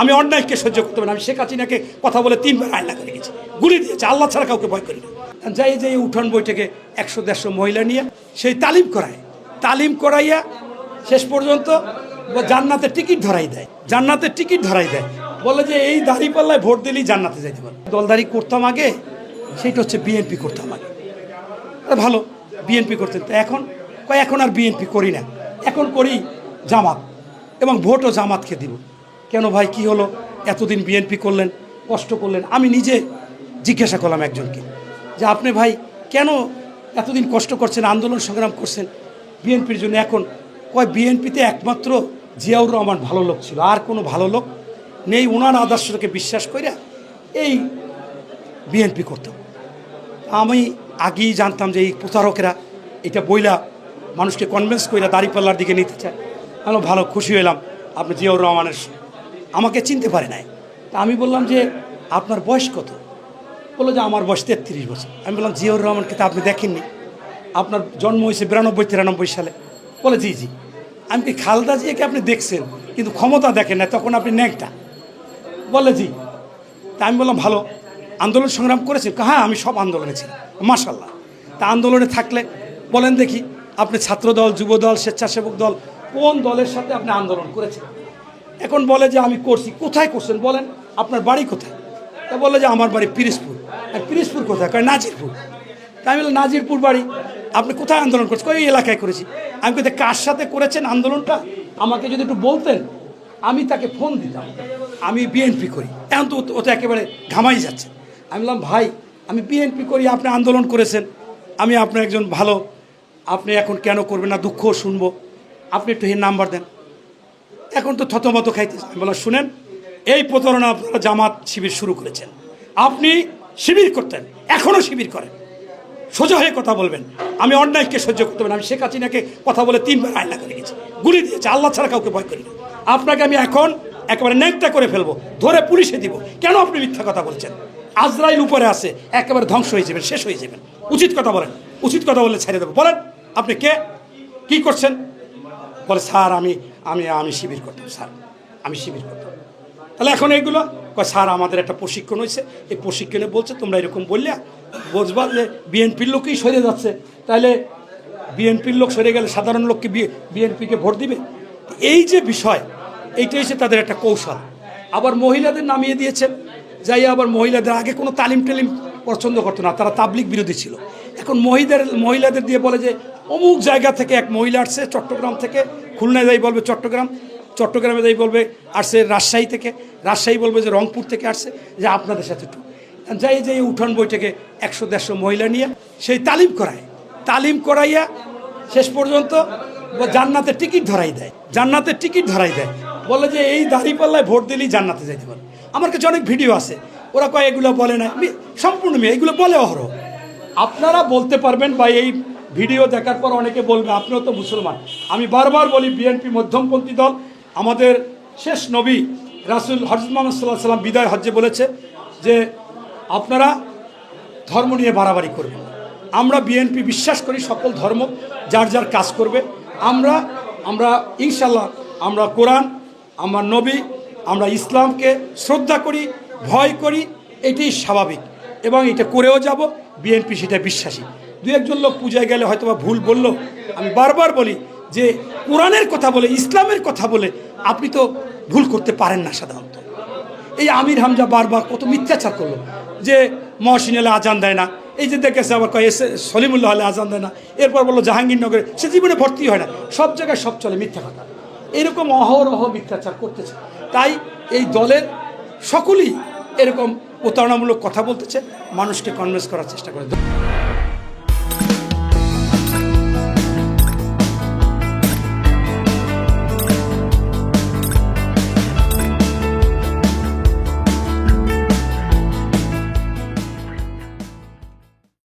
আমি অন্যায়কে সহ্য করতে পারি। আমি শেখ হাসিনাকে কথা বলে তিনবার আয়না করে গেছি। গুলি দিয়েছে। আল্লাহ ছাড়া কাউকে ভয় করি না। যাই যে এই উঠান বৈঠকে একশো দেড়শো মহিলা নিয়ে সেই তালিম করায়। তালিম করাইয়া শেষ পর্যন্ত ও জান্নাতের টিকিট ধরাই দেয়। জান্নাতের টিকিট ধরাই দেয়। বলে যে এই দাড়ি পাল্লায় ভোট দিলেই জান্নাতে যাইতে পারে দলদারি করতাম আগে, সেইটা হচ্ছে বিএনপি করতাম আগে। ভালো, বিএনপি করতেন। তো এখন? কয়, এখন আর বিএনপি করি না। এখন করি জামাত এবং ভোটও জামাতকে দিব। কেন ভাই, কি হলো? এতদিন বিএনপি করলেন, কষ্ট করলেন। আমি নিজে জিজ্ঞাসা করলাম একজনকে যে, আপনি ভাই, কেন এতদিন কষ্ট করছেন, আন্দোলন সংগ্রাম করছেন বিএনপির জন্য? এখন কয় বিএনপিতে একমাত্র জিয়াউর রহমান ভালো লোক ছিল। আর কোনো ভালো লোক নেই। ওনার আদর্শকে বিশ্বাস করে এই বিএনপি করতাম আমি আগেই জানতাম যে এই প্রতারকেরা এটা বইলা মানুষকে কনভিন্স কইরা দাড়িপাল্লার দিকে নিতে চায়। আমি ভালো, খুশি হলাম আপনি জিয়াউর রহমানের আমাকে চিনতে পারে নাই। তা আমি বললাম যে, আপনার বয়স কত? বলল যে, আমার বয়স তেত্রিশ বছর। আমি বললাম, জিয়াউর রহমানকে তো আপনি দেখেননি? আপনার জন্ম হয়েছে বিরানব্বই তিরানব্বই সালে। বলে, জি জি। আমি কি খালদা জিয়াকে আপনি দেখছেন, কিন্তু ক্ষমতা দেখেন না তখন আপনি ন্যাংটা। বলে, জি। তা আমি বললাম, ভালো। আন্দোলন সংগ্রাম করেছে। হ্যাঁ আমি সব আন্দোলনে ছিলাম মাশাল্লাহ তা আন্দোলনে থাকলে বলেন দেখি, আপনি ছাত্র দল যুব দল স্বেচ্ছাসেবক দল কোন দলের সাথে আপনি আন্দোলন করেছেন? এখন বলে যে আমি করছি, কোথায় করছেন বলেন? আপনার বাড়ি কোথায়? তা বলে যে আমার বাড়ি পিরিসপুর আর পিরিসপুর কোথায়? কয় নাজিরপুর। তা আমি বললাম, নাজিরপুর বাড়ি, আপনি কোথায় আন্দোলন করছেন? কই এলাকায় করেছি। আমি কোথায় কার সাথে করেছেন আন্দোলনটা? আমাকে যদি একটু বলতেন, আমি তাকে ফোন দিতাম। আমি বিএনপি করি। এখন তো ও তো একেবারে ঘামাই যাচ্ছে। আমি বললাম, ভাই, আমি বিএনপি করি, আপনি আন্দোলন করেছেন। আমি আপনার একজন ভালো, আপনি এখন কেন করবেন না? দুঃখ শুনব। আপনি একটু এর নাম্বার দেন। এখন তো থতমত খাইতেছে আমি বললাম শুনেন, এই প্রতারণা আপনারা জামাত শিবির শুরু করেছেন। আপনি শিবির করতেন এখনও শিবির করেন। সোজা হয়ে কথা বলবেন। আমি অন্যায়কে সহ্য করতে পারি। আমি শেখ হাসিনাকে কথা বলে তিনবার আয়না করে গেছি। গুলি দিয়েছে, আল্লাহ ছাড়া কাউকে ভয় করি না। আপনাকে আমি এখন একেবারে ন্যাংটা করে ফেলব, ধরে পুলিশে দিব। কেন আপনি মিথ্যা কথা বলছেন? আজরাইল উপরে আছে, একেবারে ধ্বংস হয়ে যাবেন, শেষ হয়ে যাবেন। উচিত কথা বলেন, উচিত কথা বললে ছেড়ে দেবো। বলেন, আপনি কে? কি করছেন? বলে, স্যার, আমি আমি আমি শিবির করতাম, স্যার, আমি শিবির করতাম। তাহলে এখন এইগুলো, কয়, স্যার, আমাদের একটা প্রশিক্ষণ হয়েছে এই প্রশিক্ষণে বলছে, তোমরা এরকম বললে, বুঝবা যে বিএনপির লোকই সরে যাচ্ছে। তাহলে বিএনপির লোক সরে গেলে সাধারণ লোককে বিএনপিকে ভোট দিবে? এই যে বিষয় এইটা হচ্ছে তাদের একটা কৌশল। আবার মহিলাদের নামিয়ে দিয়েছেন যাই আবার মহিলাদের আগে কোনো তালিম টালিম পছন্দ করতো না, তারা তাবলিক বিরোধী ছিল। এখন মহিলাদের মহিলাদের দিয়ে বলে যে, অমুক জায়গা থেকে এক মহিলা আসছে চট্টগ্রাম থেকে, খুলনায় যাই বলবে চট্টগ্রাম, চট্টগ্রামে যাই বলবে আসছে রাজশাহী থেকে, রাজশাহী বলবে যে রংপুর থেকে আসছে, যে আপনাদের সাথে একটু। যাই যে এই উঠান বৈঠকে একশো দেড়শো মহিলা নিয়ে, সেই তালিম করায়। তালিম করাইয়া শেষ পর্যন্ত ও জান্নাতের টিকিট ধরাই দেয়। জান্নাতের টিকিট ধরাই দেয়। বলে যে, এই দাঁড়িপাল্লায় ভোট দিলেই জান্নাতে যাইতে পারে। আমার কাছে অনেক ভিডিও আছে। ওরা কয়, এগুলো বলে না। সম্পূর্ণ মেয়ে, এগুলো বলে অহরহ। আপনারা বলতে পারবেন বা এই ভিডিও দেখার পর অনেকে বলবে, আপনিও তো মুসলমান। আমি বারবার বলি, বিএনপি মধ্যমপন্থী দল, আমাদের শেষ নবী রাসুল মোহাম্মদ সাল্লাহ সাল্লাম বিদায় হজ্জে বলেছে যে, আপনারা ধর্ম নিয়ে বাড়াবাড়ি করবেন। আমরা বিএনপি বিশ্বাস করি সকল ধর্ম, যার যার কাজ করবে। আমরা আমরা ইনশাল্লাহ আমরা কোরআন, আমরা নবী, আমরা ইসলামকে শ্রদ্ধা করি, ভয় করি, এটাই স্বাভাবিক। এবং এটা করেও যাব। বিএনপি সেটা বিশ্বাসী। দু একজন লোক পূজায় গেলে হয়তো বা ভুল বলল। আমি বারবার বলি যে কোরআনের কথা বলে, ইসলামের কথা বলে আপনি তো ভুল করতে পারেন না সাধারণত। এই আমির হামজা বারবার কত মিথ্যাচার করল যে মহসিন আলে আজান দেয় না। এই যে দেখেছে আবার কয় এসে সলিমুল্লাহ আলে আজান দেয় না। এরপর বলল জাহাঙ্গীরনগরে। সে জীবনে ভর্তি হয় না। সব জায়গায় সব চলে মিথ্যা কথা। এরকম অহরহ মিথ্যাচার করতেছে। তাই এই দলের সকলেই এরকম প্রতারণামূলক কথা বলতেছে মানুষকে কনভিন্স করার চেষ্টা করে।